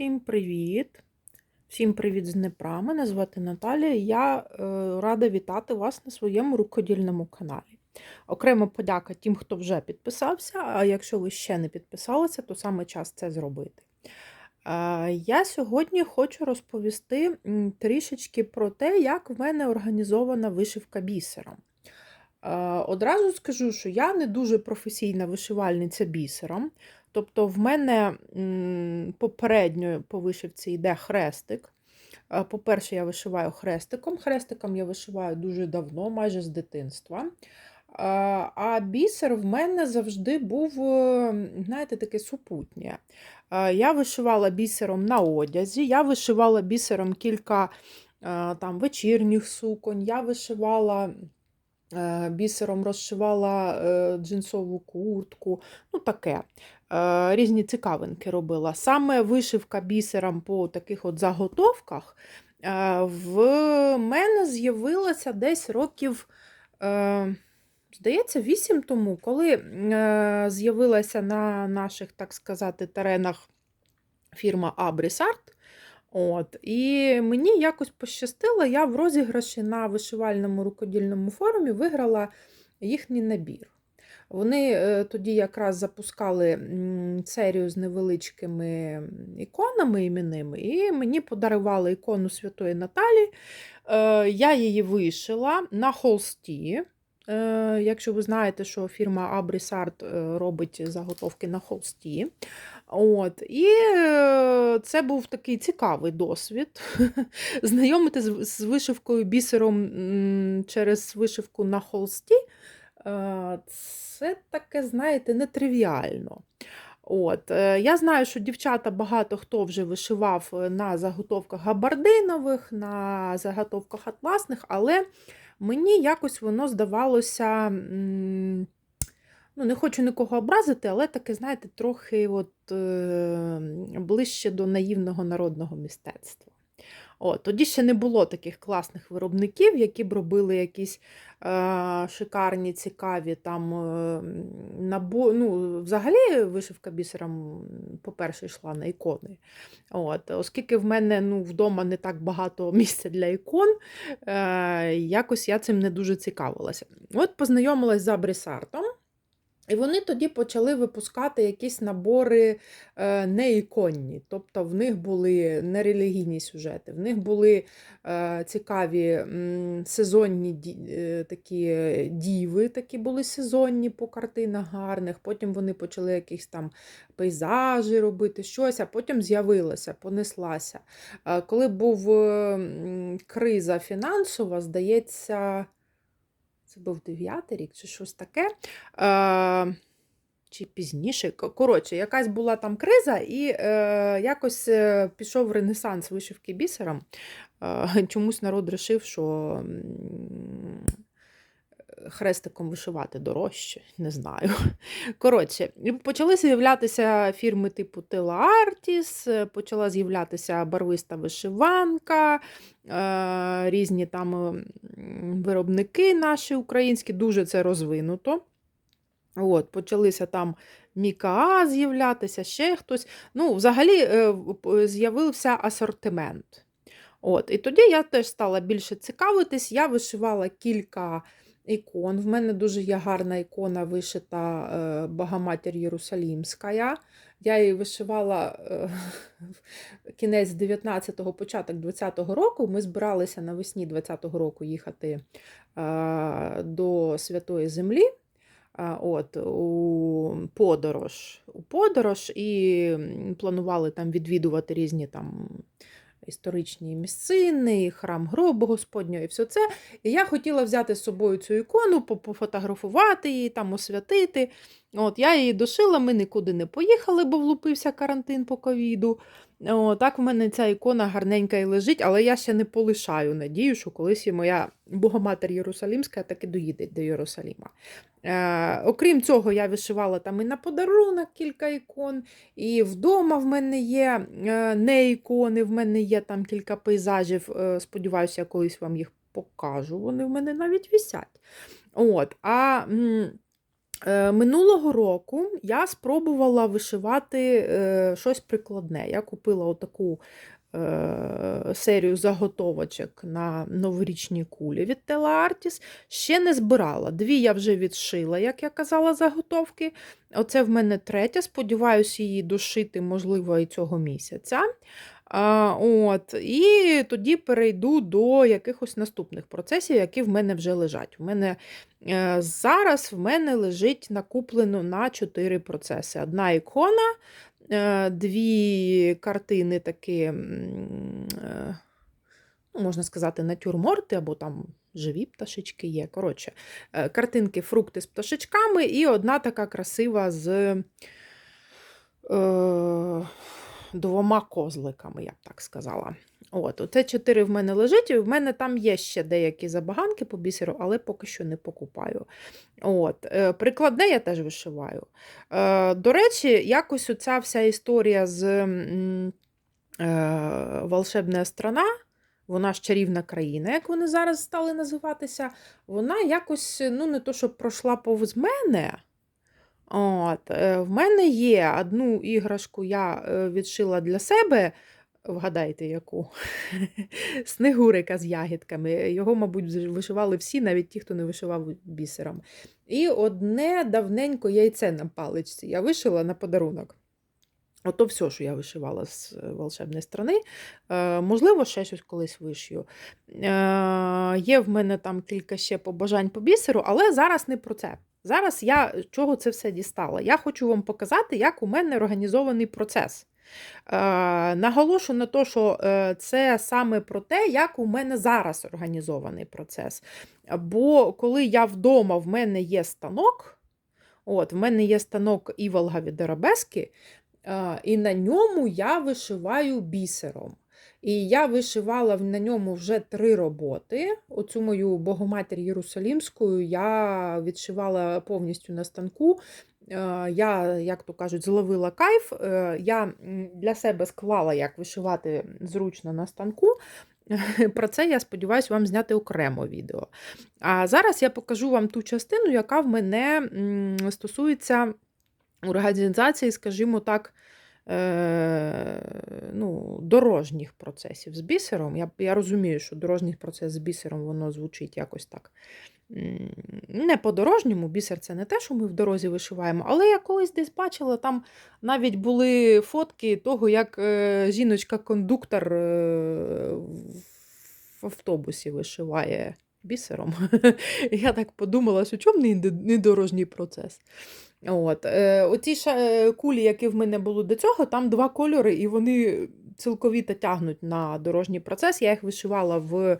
Всім привіт! Всім привіт з Днепра. Мене звати Наталія. Я е, рада вітати вас на своєму рукодільному каналі. Окремо подяка тим, хто вже підписався. А якщо ви ще не підписалися, то саме час це зробити. Е, я сьогодні хочу розповісти трішечки про те, як в мене організована вишивка бісером. Е, Одразу скажу, що я не дуже професійна вишивальниця бісером. Тобто, в мене попередньо по вишивці йде хрестик. По-перше, я вишиваю хрестиком. Хрестиком я вишиваю дуже давно, майже з дитинства. А бісер в мене завжди був, е, знаєте, таке супутнє. Я вишивала бісером на одязі, я вишивала бісером кілька е, там, вечірніх суконь, я вишивала. е, Бісером розшивала джинсову куртку, ну таке. Е, Різні цікавинки робила. Саме вишивка бісером по таких от заготовках е, в мене з'явилася десь років, е, здається, 8 тому, коли з'явилася на наших, так сказати, теренах фірма Абрісарт. От, і мені якось пощастило, я в розіграші на вишивальному рукодільному форумі виграла їхній набір. Вони е, тоді якраз запускали серію з невеличкими іконами іменними, і мені подарували ікону Святої Наталі. Е, Я її вишила на холсті. Е, Якщо ви знаєте, що фірма Abrisart е, робить заготовки на холсті. От. І це був такий цікавий досвід. Знайомити з вишивкою бісером через вишивку на холсті. Е, Це таке, знаєте, нетривіально. От. е, Я знаю, що дівчата багато хто вже вишивав е, на заготовках габардинових, на заготовках атласних, але мені якось воно здавалося. Ну, не хочу нікого образити, але таке, знаєте, трохи от, ближче до наївного народного мистецтва. О, тоді ще не було таких класних виробників, які б робили якісь е, шикарні, цікаві там е, набо... ну, взагалі вишивка бісером, по-перше, йшла на ікони. От, оскільки в мене ну, вдома не так багато місця для ікон, е, якось я цим не дуже цікавилася. От познайомилась з Абрісартом. І вони тоді почали випускати якісь набори е, неіконні. Тобто в них були нерелігійні сюжети, в них були е, цікаві сезонні е, такі діви, такі були сезонні по картинах гарних. Потім вони почали якісь там пейзажі робити, щось, а потім з'явилася, понеслася. Коли був криза фінансова, здається. Це був дев'ятий рік чи щось таке. Е, чи пізніше. Коротше, якась була там криза, і е, якось е, пішов ренесанс вишивки бісером. Е, чомусь народ вирішив, що хрестиком вишивати дорожче, не знаю. Коротше, почали з'являтися фірми типу Тела Артіс, почала з'являтися барвиста вишиванка, е, різні там виробники наші українські, дуже це розвинуто. От, почалися там Міка з'являтися, ще хтось. Ну, взагалі е, з'явився асортимент. От, і тоді я теж стала більше цікавитись. Я вишивала кілька ікон. В мене дуже є гарна ікона вишита е, Богоматір Єрусалімська. Я її вишивала е, кінець 19-го, початок 20-го року. Ми збиралися навесні 20-го року їхати е, до Святої Землі. От, у подорож, у подорож і планували там відвідувати різні там історичні місцини, і храм гробу Господнього і все це. І я хотіла взяти з собою цю ікону, пофотографувати її, там освятити. От, я її дошила, ми нікуди не поїхали, бо влупився карантин по ковіду. О, так в мене ця ікона гарненька і лежить, але я ще не полишаю надію, що колись і моя Богоматер Єрусалімська таки доїде до Єрусаліма. Е, окрім цього, я вишивала там і на подарунок кілька ікон, і вдома в мене є е, не ікони, в мене є там кілька пейзажів. Е, сподіваюся, я колись вам їх покажу. Вони в мене навіть висять. От, а м, Минулого року я спробувала вишивати е, щось прикладне. Я купила отаку е, серію заготовочок на новорічні кулі від Teleartis. Ще не збирала. Дві я вже відшила, як я казала, заготовки. Оце в мене третя. Сподіваюся, її дошити, можливо, і цього місяця. А, от, І тоді перейду до якихось наступних процесів, які в мене вже лежать. У мене е, зараз в мене лежить накуплено на 4 процеси. Одна ікона, е, дві картини такі, е, ну, можна сказати, натюрморти, або там живі пташечки є. Коротше, картинки, фрукти з пташечками, і одна така красива з. Двома козликами, я б так сказала. От, Оце чотири в мене лежить, і в мене там є ще деякі забаганки по бісеру, але поки що не покупаю. От, е, Прикладне я теж вишиваю. Е, До речі, якось оця вся історія з е, волшебна страна. Вона ж чарівна країна, як вони зараз стали називатися, вона якось ну, не то, щоб пройшла повз мене. От, е, В мене є одну іграшку, я е, відшила для себе. Вгадайте, яку? Снегурика з ягідками. Його, мабуть, вишивали всі, навіть ті, хто не вишивав бісером. І одне давненько яйце на паличці. Я вишила на подарунок. Ото все, що я вишивала з е, волшебної страни. Е, можливо, ще щось колись вишию. Е, є в мене там кілька ще побажань по бісеру, але зараз не про це. Зараз я чого це все дістала? Я хочу вам показати, як у мене організований процес. Е, наголошу на те, що е, це саме про те, як у мене зараз організований процес. Бо коли я вдома, в мене є станок, от, в мене є станок Іволга від Арабески, е, і на ньому я вишиваю бісером. І я вишивала на ньому вже три роботи. Оцю мою Богоматір Єрусалімську я відшивала повністю на станку. Е, я, як то кажуть, зловила кайф. Е, я для себе склала, як вишивати зручно на станку. Про це я сподіваюся вам зняти окремо відео. А зараз я покажу вам ту частину, яка в мене стосується організації, скажімо так, ну, дорожніх процесів з бісером. Я я розумію, що дорожній процес з бісером воно звучить якось так не по-дорожньому. Бісер це не те, що ми в дорозі вишиваємо, але я колись десь бачила, там навіть були фотки того, як е, жіночка-кондуктор е, в автобусі вишиває бісером. Я так подумала, що чому не дорожній процес. От. Е, Оці е, кулі, які в мене були до цього, там два кольори, і вони цілковіто тягнуть на дорожній процес. Я їх вишивала в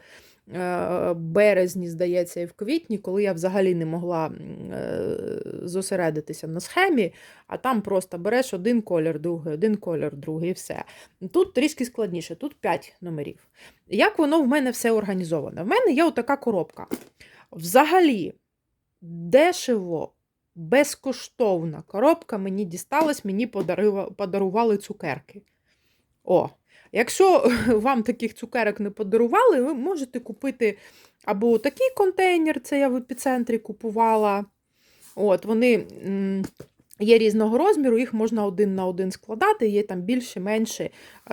е, березні, здається, і в квітні, коли я взагалі не могла зосередитися на схемі, а там просто береш один колір, другий, один колір, другий і все. Тут трішки складніше, тут 5 номерів. Як воно в мене все організоване? В мене є отака коробка. Взагалі, дешево безкоштовна коробка мені дісталась, мені подарували цукерки. О, Якщо вам таких цукерок не подарували, ви можете купити або такий контейнер, це я в епіцентрі купувала. От, Вони є різного розміру, їх можна один на один складати, є там більше, менше,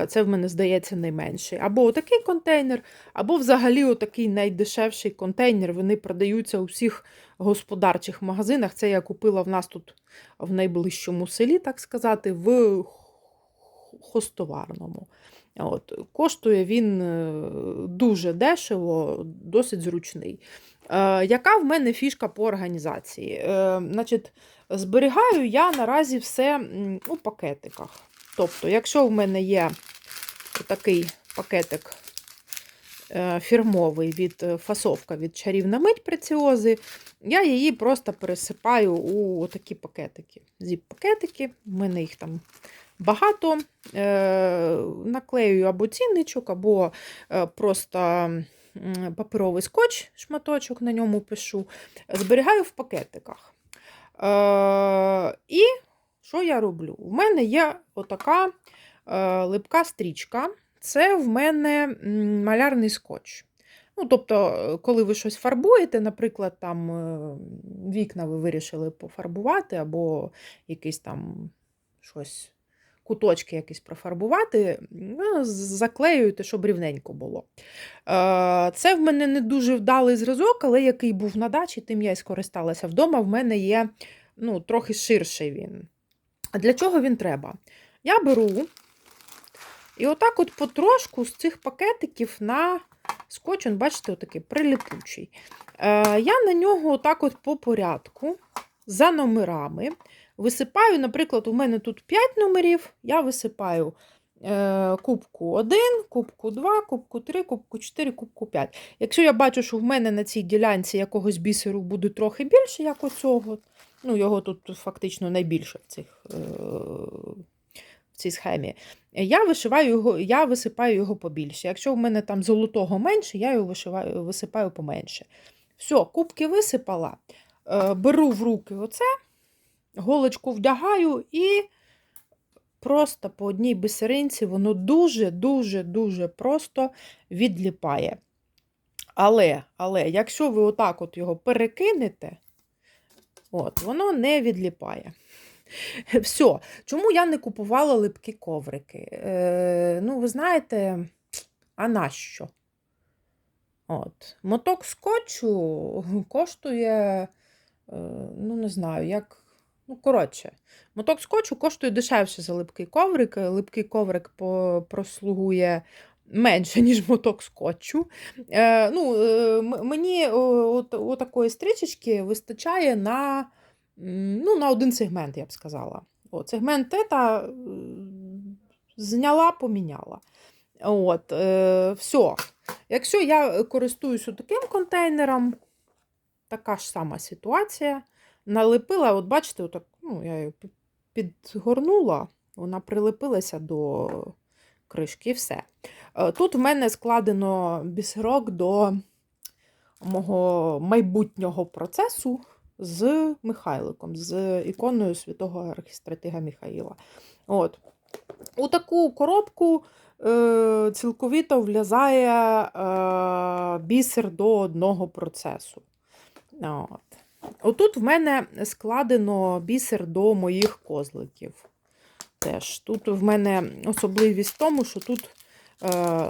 це в мене здається найменший. Або отакий контейнер, або взагалі отакий найдешевший контейнер. Вони продаються у всіх господарчих магазинах. Це я купила в нас тут в найближчому селі, так сказати, в хостоварному. От, Коштує він е, дуже дешево, досить зручний. Е, Яка в мене фішка по організації? Е, значить, Зберігаю я наразі все у пакетиках. Тобто, якщо в мене є такий пакетик е, фірмовий від фасовка від чарівна мить преціози, я її просто пересипаю у такі пакетики. Зіп-пакетики, в мене їх там багато. Наклею або цінничок, або просто паперовий скотч, шматочок на ньому пишу. Зберігаю в пакетиках. Е, І що я роблю? У мене є отака е, липка стрічка. Це в мене малярний скотч. Ну, тобто, е, коли ви щось фарбуєте, наприклад, там е, вікна ви вирішили пофарбувати, або якісь там щось, куточки якісь профарбувати, ну, заклеюєте, щоб рівненько було. Е, Це в мене не дуже вдалий зразок, але який був на дачі, тим я і скористалася. Вдома в мене є ну, трохи ширший він. А для чого він треба? Я беру і отак от потрошку з цих пакетиків на скотч, он, бачите, отакий прилипучий. Е, я на нього отак от по порядку, за номерами, висипаю, наприклад, у мене тут 5 номерів, я висипаю е, кубку 1, кубку 2, кубку 3, кубку 4, кубку 5. Якщо я бачу, що в мене на цій ділянці якогось бісеру буде трохи більше, як оцього, ну його тут фактично найбільше в цих. Е, в цій схемі, я вишиваю його, я висипаю його побільше. Якщо в мене там золотого менше, я його вишиваю, висипаю поменше. Все, кубки висипала, е, беру в руки оце, голочку вдягаю і просто по одній бисеринці воно дуже-дуже-дуже просто відліпає. Але, але, якщо ви отак от його перекинете, от, воно не відліпає. Все. Чому я не купувала липкі коврики? Е, ну, ви знаєте, а нащо? От. Моток скотчу коштує, е, ну, не знаю, як. Ну, коротше, моток скотчу коштує дешевше за липкий коврик. Липкий коврик прослугує менше, ніж моток скотчу. Е, ну, е, мені о, от, отакої стрічечки вистачає на, ну, на один сегмент, я б сказала. От, сегмент тета е, зняла, поміняла. От, е, все. Якщо я користуюсь таким контейнером, така ж сама ситуація. Налепила, от бачите, отак, ну, я її підгорнула, вона прилепилася до кришки і все. Е, Тут в мене складено бісерок до мого майбутнього процесу з Михайликом, з іконою святого архістратига Михаїла. От. У таку коробку е, цілковито влязає е, бісер до одного процесу. От. Отут в мене складено бісер до моїх козликів. Теж. Тут в мене особливість в тому, що тут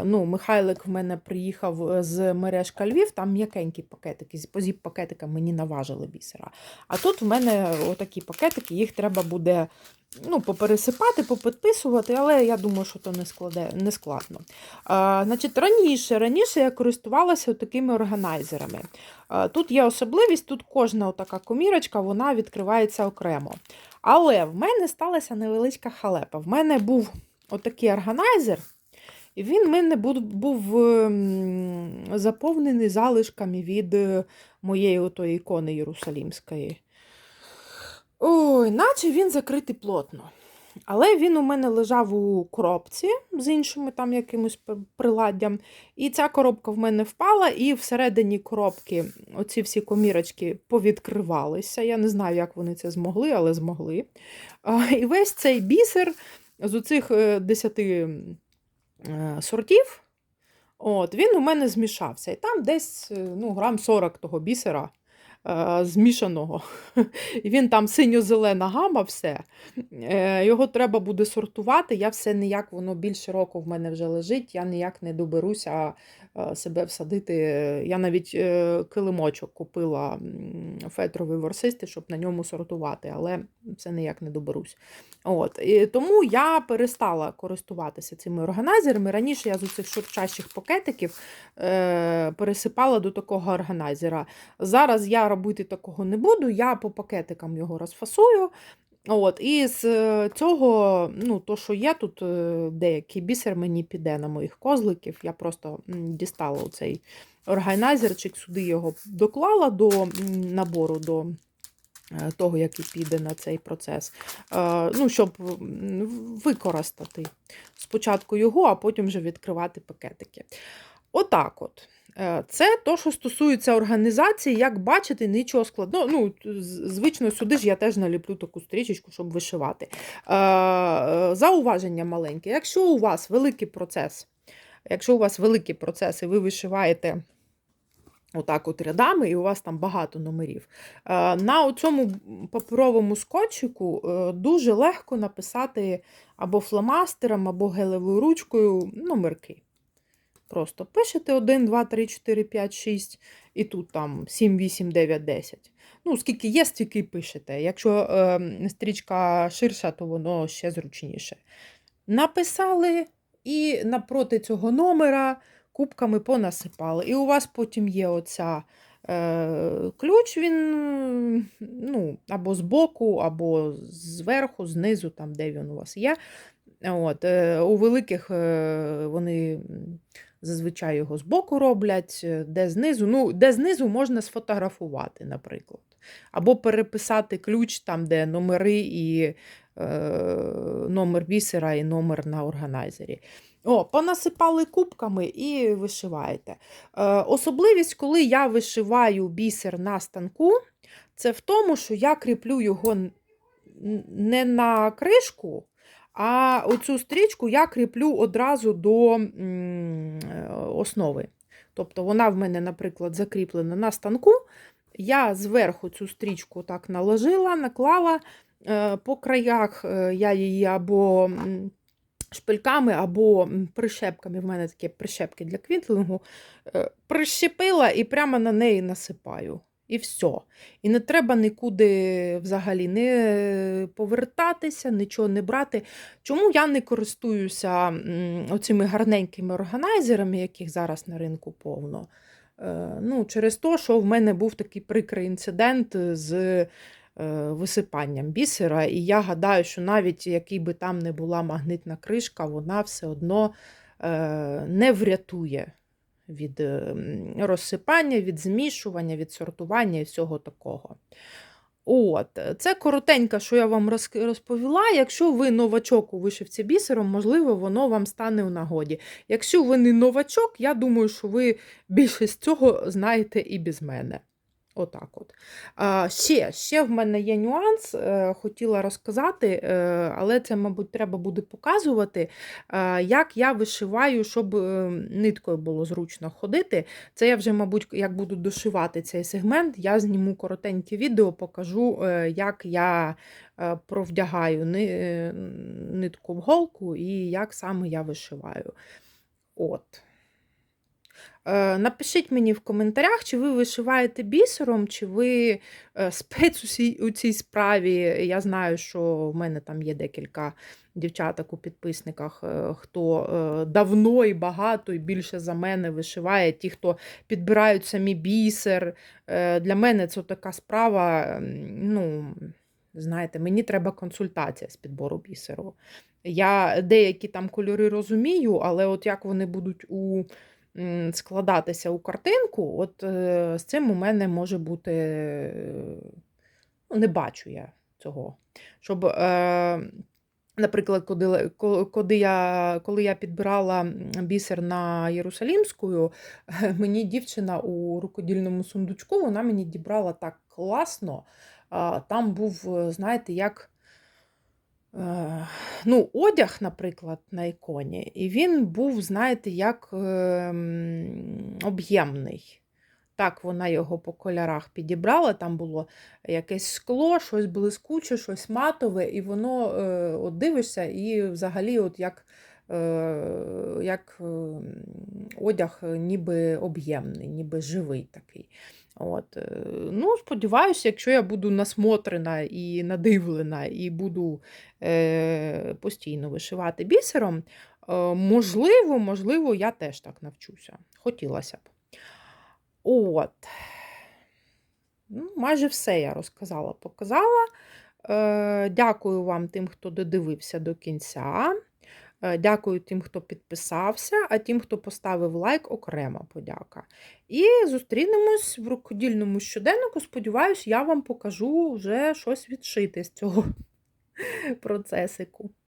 ну, Михайлик в мене приїхав е, з мережка Львів, там м'якенькі пакетики, по зіп-пакетикам мені наважили бісера. А тут в мене отакі пакетики, їх треба буде ну, попересипати, попідписувати, але я думаю, що то не, складе, не складно. А, значить, раніше, раніше я користувалася такими органайзерами. А, тут є особливість, тут кожна така комірочка вона відкривається окремо. Але в мене сталася невеличка халепа. В мене був отакий органайзер, він в мене був, ем, заповнений залишками від е, моєї отої ікони Єрусалімської. Ой, наче він закритий плотно. Але він у мене лежав у коробці з іншими там якимось приладдям. І ця коробка в мене впала, і всередині коробки оці всі комірочки повідкривалися. Я не знаю, як вони це змогли, але змогли. І весь цей бісер з оцих е, 10 е, сортів, от, він у мене змішався. І там десь е, ну, грам 40 того бісера е, змішаного. І він там синьо-зелена гама, все. Е, Його треба буде сортувати. Я все ніяк, воно більше року в мене вже лежить, я ніяк не доберуся е, себе всадити. Я навіть е, килимочок купила фетровий ворсистий, щоб на ньому сортувати, але все ніяк не доберусь. От. І тому я перестала користуватися цими органайзерами. Раніше я з оцих шурчащих пакетиків е, пересипала до такого органайзера. Зараз я робити такого не буду, я по пакетикам його розфасую. От, і з е, цього, ну, то, що є тут, е, деякий бісер мені піде на моїх козликів. Я просто дістала цей органайзерчик, сюди його доклала до набору, до е, того, який піде на цей процес. Ну, щоб використати спочатку його, а потім вже відкривати пакетики. Отак от. Е, Це то, що стосується організації, як бачите, нічого складного. Ну, звично, сюди ж я теж наліплю таку стрічечку, щоб вишивати. Е, е, Зауваження маленьке. Якщо у вас великий процес, якщо у вас великий процес і ви вишиваєте Отак от рядами, і у вас там багато номерів. На цьому паперовому скотчику дуже легко написати або фломастером, або гелевою ручкою номерки. Просто пишете 1, 2, 3, 4, 5, 6, і тут там 7, 8, 9, 10. Ну, скільки є, стільки пишете. Якщо е, стрічка ширша, то воно ще зручніше. Написали і напроти цього номера кубками понасипали. І у вас потім є оця е, ключ, він ну, або збоку, або зверху, знизу, там, де він у вас є. От, е, У великих е, вони зазвичай його збоку роблять, е, де знизу. Ну, де знизу можна сфотографувати, наприклад. Або переписати ключ там, де номери і е, номер бісера, і номер на органайзері. О, понасипали кубками і вишиваєте. Е, особливість, коли я вишиваю бісер на станку, це в тому, що я кріплю його не на кришку, а оцю стрічку я кріплю одразу до е, основи. Тобто вона в мене, наприклад, закріплена на станку. Я зверху цю стрічку так наложила, наклала. е, По краях е, я її або шпильками, або прищепками. В мене такі прищепки для квітлингу. е, Прищепила і прямо на неї насипаю. І все. І не треба нікуди взагалі не повертатися, нічого не брати. Чому я не користуюся оцими гарненькими органайзерами, яких зараз на ринку повно? Е, Ну, через те, що в мене був такий прикрий інцидент з е, висипанням бісера, і я гадаю, що навіть який би там не була магнитна кришка, вона все одно е, не врятує від розсипання, від змішування, від сортування і всього такого. От, це коротенько, що я вам розповіла. Якщо ви новачок у вишивці бісером, можливо, воно вам стане у нагоді. Якщо ви не новачок, я думаю, що ви більше з цього знаєте і без мене. Отак от. А, ще, ще в мене є нюанс, е, хотіла розказати, е, але це, мабуть, треба буде показувати, як я вишиваю, щоб е, ниткою було зручно ходити. Це я вже, мабуть, як буду дошивати цей сегмент, я зніму коротеньке відео, покажу, як я провдягаю ни- нитку в голку і як саме я вишиваю. От. Е, Напишіть мені в коментарях, чи ви вишиваєте бісером, чи ви е, спец у цій, справі. Я знаю, що в мене там є декілька дівчаток у підписниках, е, хто давно і багато, і більше за мене вишиває. Ті, хто підбирають самі бісер. Для мене це така справа. ну, Знаєте, мені треба консультація з підбору бісеру. Я деякі там кольори розумію, але от як вони будуть у складатися у картинку, от е, з цим у мене може бути, е, ну, не бачу я цього. Щоб, е, наприклад, коли, я, коли я підбирала бісер на Єрусалімську, мені дівчина у рукодільному сундучку, вона мені дібрала так класно. Там був, знаєте, як. Е, ну, одяг, наприклад, на іконі, і він був, знаєте, як ем, об'ємний. Так, вона його по кольорах підібрала. Там було якесь скло, щось блискуче, щось матове, і воно е, от дивишся, і взагалі, от як, е, як ем, одяг ніби об'ємний, ніби живий такий. От. е, Ну, сподіваюся, якщо я буду насмотрена і надивлена, і буду е, постійно вишивати бісером, е, можливо, можливо, я теж так навчуся. Хотілося б. От. Ну, майже все я розказала, показала. Е, Дякую вам тим, хто додивився до кінця. Е, Дякую тим, хто підписався, а тим, хто поставив лайк, окрема подяка. І зустрінемось в рукодільному щоденнику. Сподіваюсь, я вам покажу вже щось відшити з цього процесику.